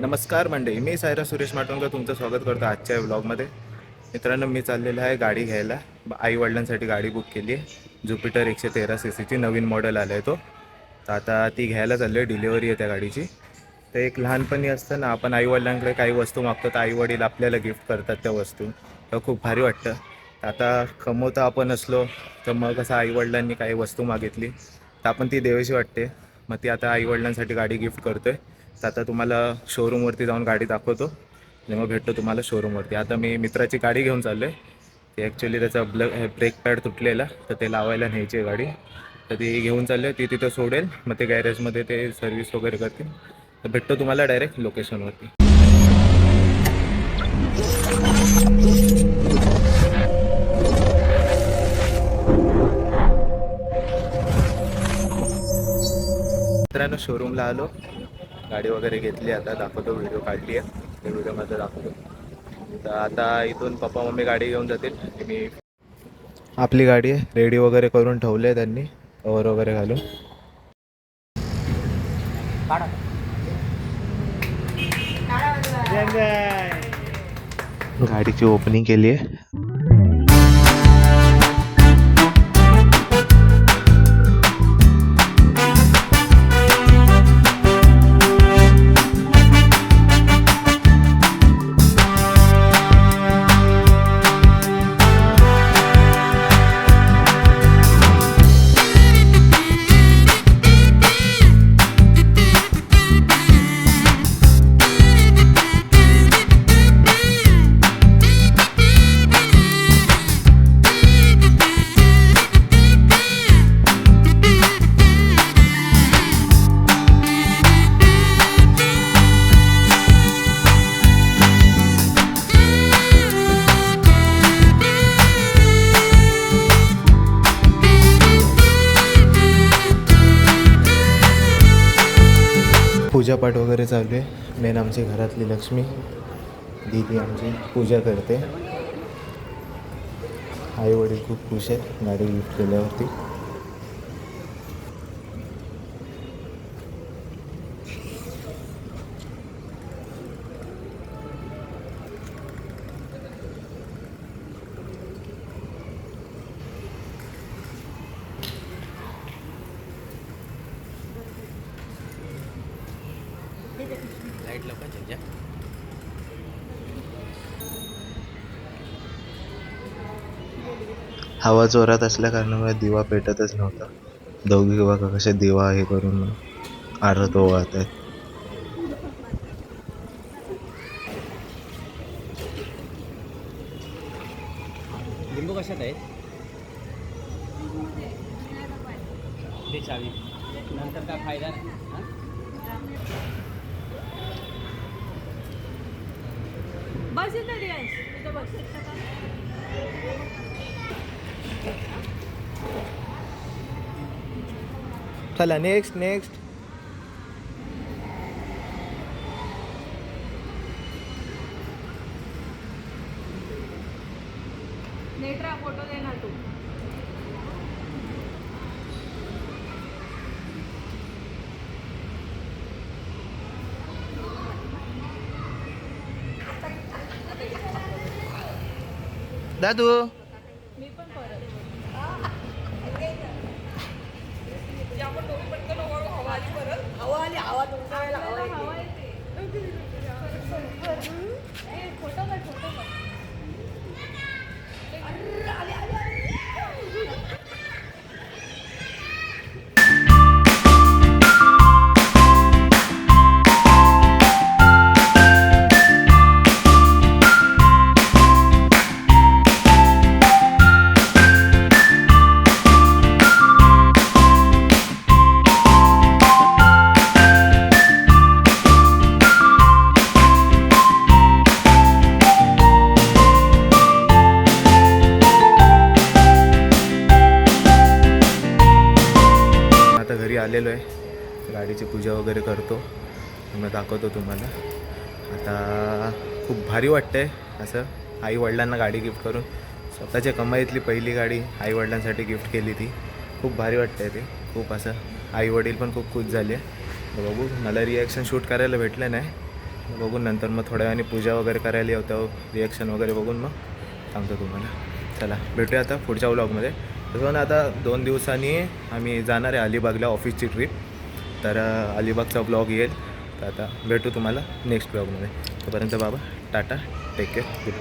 नमस्कार मंडळी मी सायरा सुरेश माटोंकर तुमचं स्वागत करतो आजच्या व्लॉगमध्ये मित्रांनो मी चाललेलो आहे गाडी घ्यायला. आई वडिलांसाठी गाडी बुक केली आहे. ज्युपिटर एकशे तेरा सी सीची नवीन मॉडेल आला आहे तो. तर आता ती घ्यायला चाललो आहे डिलिव्हरी आहे त्या गाडीची. तर एक लहानपणी असतं ना आपण आईवडिलांकडे काही वस्तू मागतो तर आईवडील आपल्याला गिफ्ट करतात त्या वस्तू. तर खूप भारी वाटतं. आता कमवता आपण असलो तर मग कसं आईवडिलांनी काही वस्तू मागितली. तर आपण ती देवाशी वाटते. मग ती आता आईवडिलांसाठी गाडी गिफ्ट करतो आहे तर आता तुम्हाला शोरूमवरती जाऊन गाडी दाखवतो. जेव्हा भेटतो तुम्हाला शोरूमवरती आता मी मित्राची गाडी घेऊन चाललो आहे ते ॲक्च्युली त्याचा ब्ल ब्रेक पॅड तुटलेला तर ते लावायला न्यायची आहे गाडी. तर ती घेऊन चाललो आहे ती तिथं सोडेल. मग ते गॅरेजमध्ये ते सर्व्हिस वगैरे करतील. तर भेटतो तुम्हाला डायरेक्ट लोकेशनवरती मित्रांनो शोरूमला आलो. गाडी वगैरे घेतली. आता दाखवतो व्हिडिओ काढली आहे. ते व्हिडिओमध्ये दाखवतो. तर आता इथून पप्पा मम्मी गाडी घेऊन जातील. आणि मी आपली गाडी आहे. रेडी वगैरे करून ठेवले आहे त्यांनी. कवर वगैरे घालून. गाडीची ओपनिंग केली आहे. पूजापाठ वगैरे चालू आहे. मेन आमची घरातली लक्ष्मी दीदी आमची पूजा करते. आई वडील खूप खुश आहेत. गाडी गिफ्ट केल्यावरती. हवा जोरात असल्या कारणामुळे दिवा पेटतच नव्हता. दोघी बघा कसे दिवा हे करून आरत ओवाळत आहेत. लिंबू कशात आहे दे चावी. नंतर काय फायदा नाही. इथं रियाज? इथं बस चला नेक्स्ट नेक्स्ट नेटरा फोटो दे ना तू. दादू? मी आवाज हवा येते आलेलो आहे. गाडीची पूजा वगैरे करतो. मग दाखवतो तुम्हाला. आता खूप भारी वाटतंय असं आई वडिलांना गाडी गिफ्ट करून. स्वतःच्या कमाईतली पहिली गाडी आई वडिलांसाठी गिफ्ट केली ती. खूप भारी वाटतंय ते. खूप असं आई वडील पण खूप खुश झाले. बघू मला रिॲक्शन शूट करायला भेटलं नाही. बघून नंतर मग थोड्या वेळाने पूजा वगैरे करायला येतो. रिॲक्शन वगैरे बघून मग सांगतो तुम्हाला. चला भेटूया आता पुढच्या व्लॉगमध्ये तसं आता दोन दिवसांनी आम्ही जाणार आहे अलिबागला ऑफिसची ट्रिप तर अलिबागचा ब्लॉग येईल. तर आता भेटू तुम्हाला नेक्स्ट ब्लॉगमध्ये तोपर्यंत बाबा टाटा टेक केअर गुड